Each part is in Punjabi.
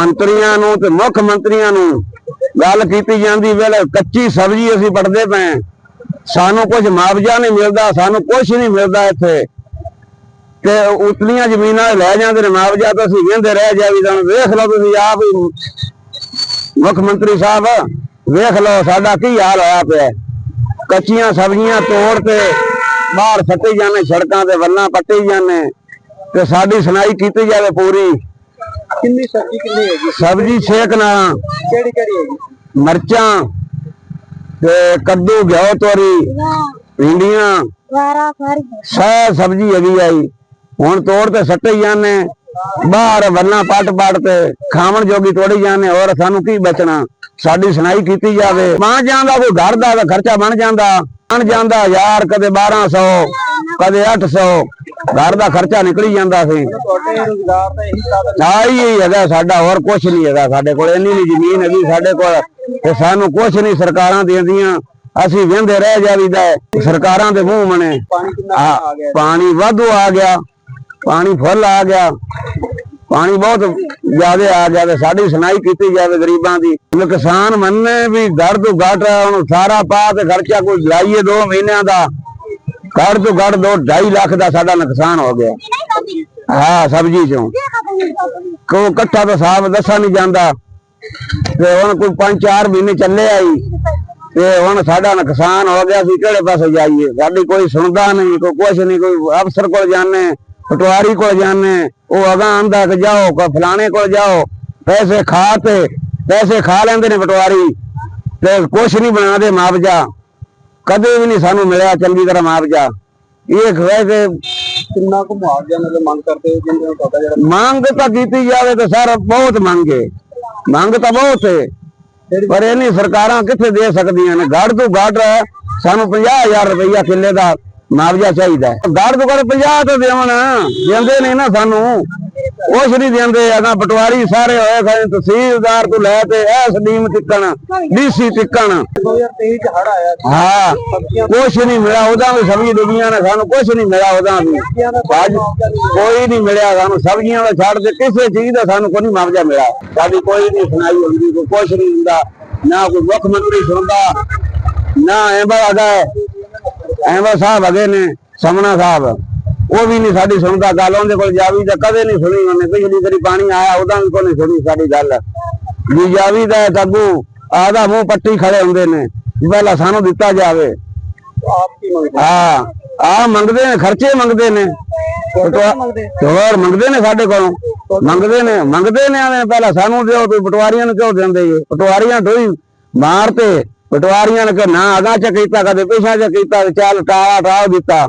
ਮੰਤਰੀਆਂ ਨੂੰ ਤੇ ਮੁੱਖ ਮੰਤਰੀਆਂ ਨੂੰ ਗੱਲ ਕੀਤੀ ਜਾਂਦੀ ਵੇਲੇ ਕੱਚੀ ਸਬਜ਼ੀ ਅਸੀਂ ਪੜਦੇ ਪਏ ਸਾਨੂੰ ਕੁਝ ਮੁਆਵਜ਼ਾ ਨਹੀਂ ਮਿਲਦਾ, ਸਾਨੂੰ ਕੁਝ ਨਹੀਂ ਮਿਲਦਾ ਇੱਥੇ। ਤੇ ਉਤਲੀਆਂ ਜ਼ਮੀਨਾਂ ਲੈ ਜਾਂਦੇ ਨੇ, ਮੁਆਵਜ਼ਾ ਤਾਂ ਅਸੀਂ ਕਹਿੰਦੇ ਰਹਿ ਜਾਵੀ ਤਾਂ ਵੇਖ ਲਓ ਤੁਸੀਂ ਆਪ ਮੁੱਖ ਮੰਤਰੀ ਸਾਹਿਬ, ਵੇਖ ਲਓ ਸਾਡਾ ਕੀ ਹਾਲ ਹੋਇਆ ਪਿਆ। ਕੱਚੀਆਂ ਸਬਜ਼ੀਆਂ ਤੋੜ ਤੇ ਬਾਹਰ ਸੱਟੀ ਜਾਂਦੇ, ਸੜਕਾਂ ਤੇ ਵੱਲਾਂ ਪੱਟੀ ਜਾਂਦੇ। ਤੇ ਸਾਡੀ ਸੁਣਾਈ ਕੀਤੀ ਜਾਵੇ ਪੂਰੀ। ਕਿੰਨੀ ਸਬਜ਼ੀ ਕਿੰਨੀ ਹੈਗੀ ਸਬਜ਼ੀ ਛੇਕ ਨਾ। ਕਿਹੜੀ ਕਿਹੜੀ ਹੈਗੀ? ਮਿਰਚਾਂ ਤੇ ਕੱਦੂ ਘਿਓ ਤੋਰੀ ਭਿੰਡੀਆਂ। ਵਾਰਾ ਫਰ ਸਭ ਸਬਜ਼ੀ ਹੈਗੀ ਆਈ ਹੁਣ ਤੋੜ ਤੇ ਸੱਟੇ ਜਾਂਦੇ ਬਾਹਰ ਵੱਲਾਂ ਪੱਟ ਪੱਟ ਤੇ ਖਾਵਣ ਜੋਗੀ ਤੋੜੀ ਜਾਂਦੇ ਹੋਰ ਸਾਨੂੰ ਕੀ ਬਚਣਾ? ਸਾਡੀ ਸੁਣਾਈ ਕੀਤੀ ਜਾਵੇ। ਬਣ ਜਾਂਦਾ ਕੋਈ ਘਰ ਦਾ ਖਰਚਾ ਬਣ ਜਾਂਦਾ। ਬਣ ਜਾਂਦਾ ਯਾਰ ਕਦੇ 1200 ਕਦੇ 800 ਘਰ ਦਾ ਖਰਚਾ ਨਿਕਲੀ ਜਾਂਦਾ ਸੀ। ਤੁਹਾਡੇ ਰੋਜ਼ਗਾਰ ਦਾ ਇਹੀ ਸਾਧਨ ਹੀ ਹੈਗਾ ਸਾਡਾ, ਹੋਰ ਕੁਝ ਨਹੀਂ ਹੈਗਾ ਸਾਡੇ ਕੋਲ। ਇੰਨੀ ਨਹੀਂ ਜ਼ਮੀਨ ਹੈਗੀ ਸਾਡੇ ਕੋਲ ਤੇ ਸਾਨੂੰ ਕੁਝ ਨਹੀਂ ਸਰਕਾਰਾਂ ਦਿੰਦੀਆਂ। ਅਸੀਂ ਵਹਿੰਦੇ ਰਹਿ ਜਾਵੀਦਾ ਸਰਕਾਰਾਂ ਦੇ ਮੂੰਹ ਮਨੇ ਪਾਣੀ ਕਿੰਨਾ ਆ ਗਿਆ ਪਾਣੀ ਵਾਧੂ ਆ ਗਿਆ, ਪਾਣੀ ਫੁੱਲ ਆ ਗਿਆ। ਪਾਣੀ ਬਹੁਤ ਜ਼ਿਆਦਾ ਆ ਗਿਆ ਤੇ ਸਾਡੀ ਸੁਣਾਈ ਕੀਤੀ ਜਾਵੇ ਗਰੀਬਾਂ ਦੀ। ਹੁਣ ਕਿਸਾਨ ਮੰਨੇ ਵੀ ਘਰ ਤੋਂ ਘੱਟ ਹੁਣ ਸਾਰਾ ਪਾ ਤੇ ਖਰਚਾ ਕੋਈ ਲਾਈਏ 2 ਮਹੀਨਿਆਂ ਦਾ। ਘੱਟ ਤੋਂ ਘੱਟ 2 2.5 ਲੱਖ ਦਾ ਸਾਡਾ ਨੁਕਸਾਨ ਹੋ ਗਿਆ। ਹਾਂ ਸਬਜ਼ੀ ਚੋਂ। ਕੋ ਇਕੱਠਾ ਤਾਂ ਸਾਹਬ ਦੱਸਾ ਨਹੀਂ ਜਾਂਦਾ। ਤੇ ਹੁਣ ਕੋਈ 5-4 ਮਹੀਨੇ ਚੱਲੇ ਆਈ ਤੇ ਹੁਣ ਸਾਡਾ ਨੁਕਸਾਨ ਹੋ ਗਿਆ ਸੀ ਕਿਹੜੇ ਪਾਸੇ ਜਾਈਏ? ਸਾਡੀ ਕੋਈ ਸੁਣਦਾ ਨਹੀਂ ਕੋਈ ਕੁਛ ਨਹੀਂ ਕੋਈ ਅਫਸਰ ਕੋਲ ਜਾਣੇ ਪਟਵਾਰੀ ਕੋਲ ਜਾਣੇ ਉਹ ਅਗਾਂ ਆਂਦਾ ਕਿ ਜਾਓ ਕੋ ਫਲਾਣੇ ਕੋਲ ਜਾਓ। ਪੈਸੇ ਖਾ ਤੇ ਪੈਸੇ ਖਾ ਲੈਂਦੇ ਨੇ ਪਟਵਾਰੀ। ਤੇ ਕੁਛ ਨਹੀਂ ਬਣਾਦੇ ਮੁਆਵਜ਼ਾ। ਕਦੇ ਵੀ ਨਹੀਂ ਸਾਨੂੰ ਮਿਲਿਆ ਚੰਗੀ ਤਰ੍ਹਾਂ ਮੁਆਵਜ਼ਾ ਇਹ ਕਿ ਕਿੰਨਾ ਕੁ ਮੁਆਵਜ਼ਾ ਮਤਲਬ ਮੰਗ ਕਰਦੇ ਹੋ ਜਿੰਨੇ ਤੁਹਾਡਾ ਜਿਹੜਾ ਮੰਗ ਤਾਂ ਕੀਤੀ ਜਾਵੇ ਤਾਂ ਸਰ ਬਹੁਤ ਮੰਗੇ ਮੰਗ ਤਾਂ ਬਹੁਤ ਹੈ ਪਰ ਇਹ ਨਹੀਂ ਸਰਕਾਰਾਂ ਕਿੱਥੇ ਦੇ ਸਕਦੀਆਂ ਨੇ? ਗੜ ਤੋਂ ਗੜ ਸਾਨੂੰ 50000 ਰੁਪਈਆ ਕਿੱਲੇ ਦਾ ਮੁਆਵਜ਼ਾ ਚਾਹੀਦਾ ਹੈ। ਗੜ ਤੋਂ ਗੜ 50 ਤਾਂ ਦੇਵਣ, ਦਿੰਦੇ ਨਹੀਂ ਨਾ ਸਾਨੂੰ। ਕੁਛ ਨਹੀਂ ਦਿੰਦੇ ਅਗਾ ਪਟਵਾਰੀ ਸਾਰੇ ਹੋਏ ਖੜੇ, ਤਹਿਸੀਲਦਾਰ ਤੋਂ ਲੈ ਤੇ ਐਸਡੀਐਮ ਤਿੱਕਣ, ਡੀਸੀ ਤਿੱਕਣ। 2023 ਚ ਹੜ ਆਇਆ ਹਾਂ, ਕੁਛ ਨਹੀਂ ਮਿਲਿਆ, ਉਹਦਾ ਵੀ ਸਬਜ਼ੀ ਡੁੱਬੀਆਂ ਨੇ, ਸਾਨੂੰ ਕੁਛ ਨਹੀਂ ਮਿਲਿਆ ਉਹਦਾ ਵੀ। ਸਬਜ਼ੀਆਂ ਕੋਈ ਅੱਜ ਨਹੀਂ ਮਿਲਿਆ ਸਾਨੂੰ, ਸਬਜ਼ੀਆਂ ਦਾ ਛੱਡ ਤੇ ਕਿਸੇ ਚੀਜ਼ ਦਾ ਸਾਨੂੰ ਕੋਈ ਨਹੀਂ ਮੁਆਵਜ਼ਾ ਮਿਲਿਆ। ਸਾਡੀ ਕੋਈ ਨਹੀਂ ਸੁਣਾਈ ਹੁੰਦੀ, ਕੋਈ ਕੁਛ ਨਹੀਂ ਹੁੰਦਾ, ਨਾ ਕੋਈ ਮੁੱਖ ਮੰਤਰੀ ਸੁਣਦਾ, ਨਾ ਐਂਬਾ ਅਗਾ ਐਂਬਾ ਸਾਹਿਬ ਅਗੇ ਨੇ ਸਮਣਾ ਸਾਹਿਬ। ਉਹ ਵੀ ਨਹੀਂ ਸਾਡੀ ਸੁਣਦਾ ਗੱਲ ਉਹਦੇ ਕੋਲ ਜਾਵੀ ਤਾਂ ਕਦੇ ਨਹੀਂ ਸੁਣੀ ਉਹਨੇ। ਪਿਛਲੀ ਵਾਰੀ ਪਾਣੀ ਆਇਆ ਉਹਦਾ ਵੀ ਕੋਈ ਨਹੀਂ ਸੁਣੀ ਸਾਡੀ ਗੱਲ। ਵੀ ਜਾਵੀ ਦਾ ਤੱਗੂ ਆਦਾ ਮੂੰਹ ਪੱਟੀ ਖੜੇ ਹੁੰਦੇ ਨੇ ਪਹਿਲਾਂ ਸਾਨੂੰ ਦਿੱਤਾ ਜਾਵੇ। ਹਾਂ ਆ ਮੰਗਦੇ ਨੇ ਖਰਚੇ ਮੰਗਦੇ ਨੇ। ਹੋਰ ਮੰਗਦੇ? ਨੇ ਸਾਡੇ ਕੋਲੋਂ। ਮੰਗਦੇ ਨੇ ਮੰਗਦੇ ਨੇ ਆਵੇਂ ਪਹਿਲਾਂ ਸਾਨੂੰ ਦਿਓ ਤੁਸੀਂ ਪਟਵਾਰੀਆਂ ਨੂੰ ਕਿਉਂ ਦਿੰਦੇ ਜੀ? ਪਟਵਾਰੀਆਂ ਢੋਈ ਮਾਰ ਤੇ ਪਟਵਾਰੀਆਂ ਨੇ ਕਿ ਨਾ ਅਗਾ ਚ ਕੀਤਾ ਕਦੇ ਪਿਛਾ ਚ ਕੀਤਾ ਤੇ ਚੱਲ ਟਾਲਾ ਟਾਹ ਦਿੱਤਾ।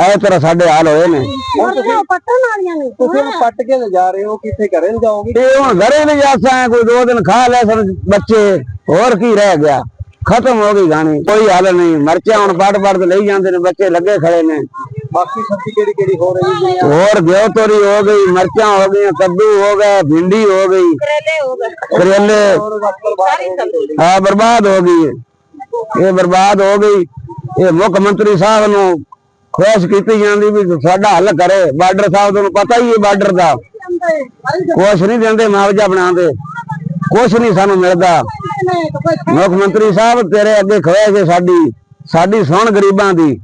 ਐ ਤਰ੍ਹਾਂ ਸਾਡੇ ਹਾਲ ਹੋਏ ਨੇ। ਹੁਣ ਤੁਸੀਂ ਪੱਟਣ ਵਾਲੀਆਂ ਨੇ ਤੁਸੀਂ ਉਹਨੂੰ ਪੱਟ ਕੇ ਲਿਜਾ ਰਹੇ ਹੋ ਕਿੱਥੇ ਘਰੇ ਲਿਜਾਓਗੇ? ਇਹ ਹੁਣ ਘਰੇ ਨਹੀਂ ਜਾਸਾਂ ਕੋਈ ਦੋ ਦਿਨ ਖਾ ਲੈ ਸਨ ਬੱਚੇ ਹੋਰ ਕੀ ਰਹਿ ਗਿਆ? ਖਤਮ ਹੋ ਗਈ ਗਾਣੀ ਕੋਈ ਹੱਲ ਨਹੀਂ। ਮਰਚਾਂ ਹੁਣ ਪੜ ਪੜ ਤੇ ਲਈ ਜਾਂਦੇ ਨੇ ਬੱਚੇ ਲੱਗੇ ਖੜੇ ਨੇ। ਬਾਕੀ ਸਬਜ਼ੀ ਕਿਹੜੀ ਕਿਹੜੀ ਹੋ ਰਹੀ ਹੈ? ਹੋਰ ਗਿਓ ਤੋਰੀ ਹੋ ਗਈ ਮਰਚਾਂ ਹੋ ਗਈਆਂ ਕੱਦੂ ਹੋ ਗਏ ਭਿੰਡੀ ਹੋ ਗਈ। ਕਰੇਲੇ ਹੋ ਗਏ। ਕਰੇਲੇ। ਹੋ ਗਈ। ਬਰਬਾਦ ਹੋ ਗਈ। ਇਹ ਬਰਬਾਦ ਹੋ ਗਈ। ਇਹ ਮੁੱਖ ਮੰਤਰੀ ਸਾਹਿਬ ਨੂੰ ਖੁਆਇਸ਼ ਕੀਤੀ ਜਾਂਦੀ ਵੀ ਸਾਡਾ ਹੱਲ ਕਰੇ। ਬਾਰਡਰ ਸਾਹਿਬ ਤੁਹਾਨੂੰ ਪਤਾ ਹੀ ਹੈ ਬਾਰਡਰ ਦਾ। ਕੁਛ ਨਹੀਂ ਦਿੰਦੇ ਮੁਆਵਜ਼ਾ ਬਣਾਉਂਦੇ। ਕੁਛ ਨਹੀਂ ਸਾਨੂੰ ਮਿਲਦਾ। ਮੁੱਖ ਮੰਤਰੀ ਸਾਹਿਬ ਤੇਰੇ ਅੱਗੇ ਖੋਏ ਕੇ ਸਾਡੀ। ਸਾਡੀ ਸੁਣ ਗਰੀਬਾਂ ਦੀ।